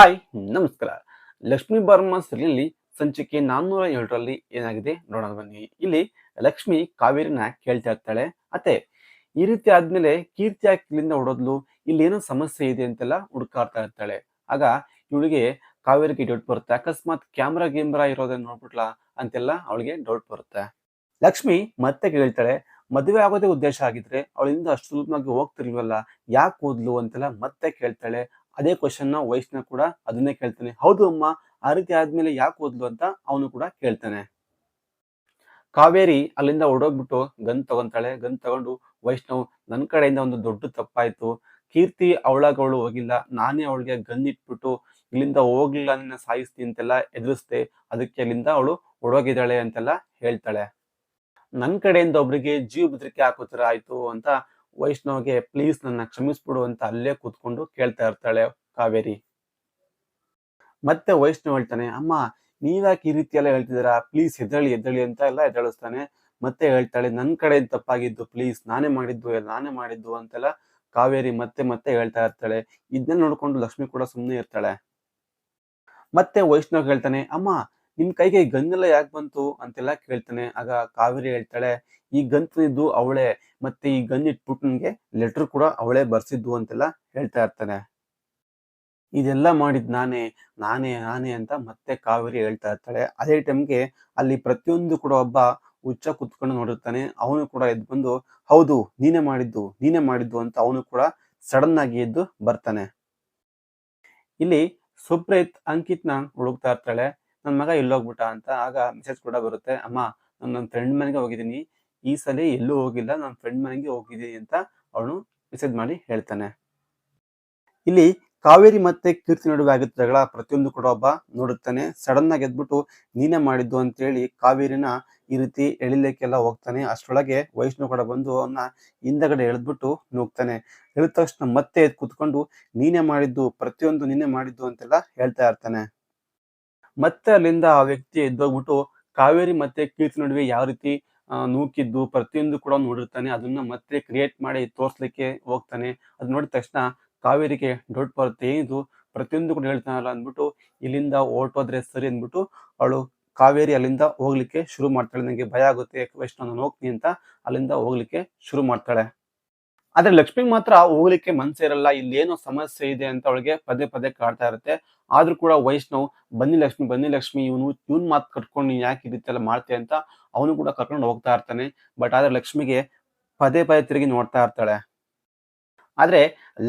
Hi, ನಮಸ್ಕಾರ. Lakshmi Burma ಸರಿಯಲ್ಲಿ ಸಂಚಿಕೆ ನಾನ್ನೂರ ಏಳರಲ್ಲಿ ಏನಾಗಿದೆ ನೋಡೋಣ ಬನ್ನಿ. ಇಲ್ಲಿ ಲಕ್ಷ್ಮಿ ಕಾವೇರಿನ ಕೇಳ್ತಾ ಇರ್ತಾಳೆ. ಅತ್ತೆ, ಈ ರೀತಿ ಆದ್ಮೇಲೆ ಕೀರ್ತಿ ಆಕಿಲಿಂದ ಹೊಡೋದ್ಲು ಇಲ್ಲಿ ಏನೋ ಸಮಸ್ಯೆ ಇದೆ ಅಂತೆಲ್ಲ ಹುಡ್ಕಾಡ್ತಾ ಇರ್ತಾಳೆ. ಆಗ ಇವಳಿಗೆ ಕಾವೇರಿಗೆ ಡೌಟ್ ಬರುತ್ತೆ. ಅಕಸ್ಮಾತ್ ಕ್ಯಾಮ್ರಾ ಗೇಮ್ರಾ ಇರೋದನ್ನ ನೋಡ್ಬಿಟ್ಲಾ ಅಂತೆಲ್ಲ ಅವಳಿಗೆ ಡೌಟ್ ಬರುತ್ತೆ. ಲಕ್ಷ್ಮಿ ಮತ್ತೆ ಕೇಳ್ತಾಳೆ, ಮದುವೆ ಆಗೋದೇ ಉದ್ದೇಶ ಆಗಿದ್ರೆ ಅವಳಿಂದ ಅಷ್ಟು ಸುಲಭವಾಗಿ ಹೋಗ್ತಿರ್ಲಿಲ್ವಲ್ಲ ಯಾಕೆ ಓದ್ಲು? ಅಂತೆಲ್ಲ ಮತ್ತೆ ಕೇಳ್ತಾಳೆ. ಅದೇ ಕ್ವಶನ್ ವಯಸ್ನ ಕೂಡ ಅದನ್ನೇ ಕೇಳ್ತಾನೆ. ಹೌದು ಅಮ್ಮ, ಆ ರೀತಿ ಆದ್ಮೇಲೆ ಯಾಕೆ ಓದ್ಲು ಅಂತ ಅವನು ಕೂಡ ಕೇಳ್ತಾನೆ. ಕಾವೇರಿ ಅಲ್ಲಿಂದ ಹೊಡೋಗ್ಬಿಟ್ಟು ಗನ್ ತಗೊಂತಾಳೆ. ಗನ್ ತಗೊಂಡು ವೈಷ್ಣವ್ ನನ್ನ ಕಡೆಯಿಂದ ಒಂದು ದೊಡ್ಡ ತಪ್ಪಾಯ್ತು. ಕೀರ್ತಿ ಅವಳಾಗ ಅವಳು ಹೋಗಿಲ್ಲ. ನಾನೇ ಅವಳಿಗೆ ಗನ್ ಇಟ್ಬಿಟ್ಟು ಇಲ್ಲಿಂದ ಹೋಗ್ಲಿಲ್ಲ, ನಿನ್ನ ಸಾಯಿಸ್ತೀನಿ ಅಂತೆಲ್ಲ ಎದುರಿಸ್ದೆ. ಅದಕ್ಕೆ ಅಲ್ಲಿಂದ ಅವಳು ಹೊಡೋಗಿದ್ದಾಳೆ ಅಂತೆಲ್ಲ ಹೇಳ್ತಾಳೆ. ನನ್ನ ಕಡೆಯಿಂದ ಒಬ್ರಿಗೆ ಜೀವ ಬೆದರಿಕೆ ಹಾಕೋ ಥರ ಆಯ್ತು ಅಂತ ವೈಷ್ಣವ್ಗೆ, ಪ್ಲೀಸ್ ನನ್ನ ಕ್ಷಮಿಸ್ಬಿಡು ಅಂತ ಅಲ್ಲೇ ಕೂತ್ಕೊಂಡು ಕೇಳ್ತಾ ಇರ್ತಾಳೆ ಕಾವೇರಿ. ಮತ್ತೆ ವೈಷ್ಣವ್ ಹೇಳ್ತಾನೆ, ಅಮ್ಮ, ನೀವ್ಯಾಕೆ ಈ ರೀತಿ ಎಲ್ಲ ಹೇಳ್ತಿದ್ದೀರಾ? ಪ್ಲೀಸ್ ಎದ್ದಳಿ ಎದ್ದಳಿ ಅಂತ ಎಲ್ಲ ಎದ್ದಳಿಸ್ತಾನೆ. ಮತ್ತೆ ಹೇಳ್ತಾಳೆ ನನ್ನ ಕಡೆ ತಪ್ಪಾಗಿದ್ದು ಪ್ಲೀಸ್ ನಾನೇ ಮಾಡಿದ್ದು ನಾನೇ ಮಾಡಿದ್ದು ಅಂತೆಲ್ಲ ಕಾವೇರಿ ಮತ್ತೆ ಮತ್ತೆ ಹೇಳ್ತಾ ಇರ್ತಾಳೆ. ಇದನ್ನ ನೋಡ್ಕೊಂಡು ಲಕ್ಷ್ಮಿ ಕೂಡ ಸುಮ್ಮನೆ ಇರ್ತಾಳೆ. ಮತ್ತೆ ವೈಷ್ಣವ್ ಹೇಳ್ತಾನೆ, ಅಮ್ಮ, ನಿಮ್ ಕೈಗೆ ಗನ್ನೆಲ್ಲ ಯಾಕೆ ಬಂತು? ಅಂತೆಲ್ಲ ಕೇಳ್ತಾನೆ. ಆಗ ಕಾವೇರಿ ಹೇಳ್ತಾಳೆ, ಈ ಗನ್ ಅವಳೇ ಮತ್ತೆ ಈ ಗನ್ ಇಟ್ಬಿಟ್ಟು ನನಗೆ ಲೆಟರ್ ಕೂಡ ಅವಳೇ ಬರ್ಸಿದ್ದು ಅಂತೆಲ್ಲ ಹೇಳ್ತಾ ಇರ್ತಾನೆ. ಇದೆಲ್ಲ ಮಾಡಿದ್ ನಾನೇ ನಾನೇ ನಾನೇ ಅಂತ ಮತ್ತೆ ಕಾವೇರಿ ಹೇಳ್ತಾ ಇರ್ತಾಳೆ. ಅದೇ ಟೈಮ್ಗೆ ಅಲ್ಲಿ ಪ್ರತಿಯೊಂದು ಕೂಡ ಒಬ್ಬ ಹುಚ್ಚ ಕುತ್ಕೊಂಡು ನೋಡಿರ್ತಾನೆ. ಅವನು ಕೂಡ ಎದ್ದು ಬಂದು, ಹೌದು, ನೀನೇ ಮಾಡಿದ್ದು ನೀನೇ ಮಾಡಿದ್ದು ಅಂತ ಅವನು ಕೂಡ ಸಡನ್ ಆಗಿ ಎದ್ದು ಬರ್ತಾನೆ. ಇಲ್ಲಿ ಸುಪ್ರೀತ್ ಅಂಕಿತ್ನ ಹುಡುಕ್ತಾ ಇರ್ತಾಳೆ. ನನ್ನ ಮಗ ಇಲ್ಲೋಗ್ಬಿಟ್ಟ ಅಂತ ಆಗ ಮೆಸೇಜ್ ಕೂಡ ಬರುತ್ತೆ. ಅಮ್ಮ, ನಾನು ನನ್ನ ಫ್ರೆಂಡ್ ಮನೆಗೆ ಹೋಗಿದ್ದೀನಿ. ಈ ಸಲ ಎಲ್ಲೂ ಹೋಗಿಲ್ಲ ನನ್ನ ಫ್ರೆಂಡ್ ಮನೆಗೆ ಹೋಗಿದ್ದೀನಿ ಅಂತ ಅವನು ಮೆಸೇಜ್ ಮಾಡಿ ಹೇಳ್ತಾನೆ. ಇಲ್ಲಿ ಕಾವೇರಿ ಮತ್ತೆ ಕೀರ್ತಿ ನಡುವೆ ಆಗಿದ್ದ ಜಗಳ ಪ್ರತಿಯೊಂದು ಕೂಡ ಒಬ್ಬ ನೋಡುತ್ತಾನೆ. ಸಡನ್ ಆಗಿ ಎದ್ಬಿಟ್ಟು ನೀನೇ ಮಾಡಿದ್ದು ಅಂತೇಳಿ ಕಾವೇರಿನ ಈ ರೀತಿ ಎಳಿಲಿಕ್ಕೆಲ್ಲ ಹೋಗ್ತಾನೆ. ಅಷ್ಟರೊಳಗೆ ವೈಷ್ಣವ್ ಕೂಡ ಬಂದು ಅವನ್ನ ಹಿಂದಗಡೆ ಎಳೆದ್ಬಿಟ್ಟು ನುಗ್ತಾನೆ. ಹೇಳಿದ ತಕ್ಷಣ ಮತ್ತೆ ಕುತ್ಕೊಂಡು ನೀನೇ ಮಾಡಿದ್ದು, ಪ್ರತಿಯೊಂದು ನೀನೇ ಮಾಡಿದ್ದು ಅಂತೆಲ್ಲ ಹೇಳ್ತಾ ಇರ್ತಾನೆ. ಮತ್ತೆ ಅಲ್ಲಿಂದ ಆ ವ್ಯಕ್ತಿ ಎದ್ದೋಗ್ಬಿಟ್ಟು ಕಾವೇರಿ ಮತ್ತೆ ಕೀರ್ತಿ ನಡುವೆ ಯಾವ ರೀತಿ ನೂಕಿದ್ದು ಪ್ರತಿಯೊಂದು ಕೂಡ ನೋಡಿರ್ತಾನೆ. ಅದನ್ನ ಮತ್ತೆ ಕ್ರಿಯೇಟ್ ಮಾಡಿ ತೋರಿಸ್ಲಿಕ್ಕೆ ಹೋಗ್ತಾನೆ. ಅದ್ ನೋಡಿದ ತಕ್ಷಣ ಕಾವೇರಿಗೆ ಡೌಟ್ ಬರುತ್ತೆ. ಏನಿದು? ಪ್ರತಿಯೊಂದು ಕೂಡ ಹೇಳ್ತಾನಲ್ಲ ಅಂದ್ಬಿಟ್ಟು, ಇಲ್ಲಿಂದ ಹೊರಟೋದ್ರೆ ಸರಿ ಅಂದ್ಬಿಟ್ಟು ಅವಳು ಕಾವೇರಿ ಅಲ್ಲಿಂದ ಹೋಗ್ಲಿಕ್ಕೆ ಶುರು ಮಾಡ್ತಾಳೆ. ನನಗೆ ಭಯ ಆಗುತ್ತೆ. ವೈಷ್ಣವ್ ನಾನು ಹೋಗ್ತೀನಿ ಅಂತ ಅಲ್ಲಿಂದ ಹೋಗ್ಲಿಕ್ಕೆ ಶುರು ಮಾಡ್ತಾಳೆ. ಆದ್ರೆ ಲಕ್ಷ್ಮಿ ಮಾತ್ರ ಹೋಗ್ಲಿಕ್ಕೆ ಮನ್ಸೇ ಇರಲ್ಲ ಇಲ್ಲಿ ಏನೋ ಸಮಸ್ಯೆ ಇದೆ ಅಂತ ಅವಳಿಗೆ ಪದೇ ಪದೇ ಕಾಡ್ತಾ ಇರುತ್ತೆ. ಆದ್ರೂ ಕೂಡ ವೈಷ್ಣವ್, ಬನ್ನಿ ಲಕ್ಷ್ಮಿ ಬನ್ನಿ ಲಕ್ಷ್ಮಿ, ಇವನು, ಇವನ್ ಮಾತು ಕಟ್ಕೊಂಡು ನೀನ್ ಯಾಕೆ ರೀತಿ ಮಾಡ್ತೀಯ ಅಂತ ಅವನು ಕೂಡ ಕರ್ಕೊಂಡು ಹೋಗ್ತಾ ಇರ್ತಾನೆ. ಬಟ್ ಆದ್ರೆ ಲಕ್ಷ್ಮಿಗೆ ಪದೇ ಪದೇ ತಿರುಗಿ ನೋಡ್ತಾ ಇರ್ತಾಳೆ. ಆದ್ರೆ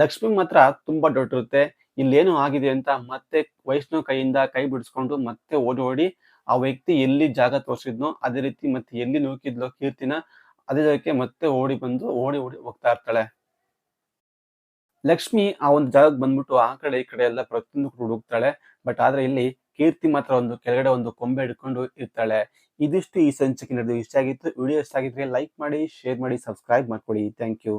ಲಕ್ಷ್ಮಿ ಮಾತ್ರ ತುಂಬಾ ದೊಡ್ಡಿರುತ್ತೆ. ಇಲ್ಲೇನು ಆಗಿದೆ ಅಂತ ಮತ್ತೆ ವೈಷ್ಣವ್ ಕೈಯಿಂದ ಕೈ ಬಿಡಿಸ್ಕೊಂಡು ಮತ್ತೆ ಓಡಿ ಓಡಿ ಆ ವ್ಯಕ್ತಿ ಎಲ್ಲಿ ಜಾಗ ತೋರಿಸಿದ್ನೋ ಅದೇ ರೀತಿ ಮತ್ತೆ ಎಲ್ಲಿ ನೂಕಿದ್ಲೋ ಕೀರ್ತಿನ ಅದೇ ಜಾಗಕ್ಕೆ ಮತ್ತೆ ಓಡಿ ಬಂದು ಓಡಿ ಓಡಿ ಹೋಗ್ತಾ ಇರ್ತಾಳೆ. ಲಕ್ಷ್ಮಿ ಆ ಒಂದು ಜಾಗಕ್ಕೆ ಬಂದ್ಬಿಟ್ಟು ಆ ಕಡೆ ಈ ಕಡೆ ಎಲ್ಲ ಪ್ರತಿಯೊಂದು ಹುಡುಕ್ತಾಳೆ. ಬಟ್ ಆದ್ರೆ ಇಲ್ಲಿ ಕೀರ್ತಿ ಮಾತ್ರ ಒಂದು ಕೆಳಗಡೆ ಒಂದು ಕೊಂಬೆ ಹಿಡ್ಕೊಂಡು ಇರ್ತಾಳೆ. ಇದಿಷ್ಟು ಈ ಸಂಚಿಕೆ ನಡೆದು ಇಷ್ಟ ಆಗಿತ್ತು. ವಿಡಿಯೋ ಇಷ್ಟ ಆಗಿದ್ರೆ ಲೈಕ್ ಮಾಡಿ, ಶೇರ್ ಮಾಡಿ, ಸಬ್ಸ್ಕ್ರೈಬ್ ಮಾಡ್ಕೊಡಿ. Thank you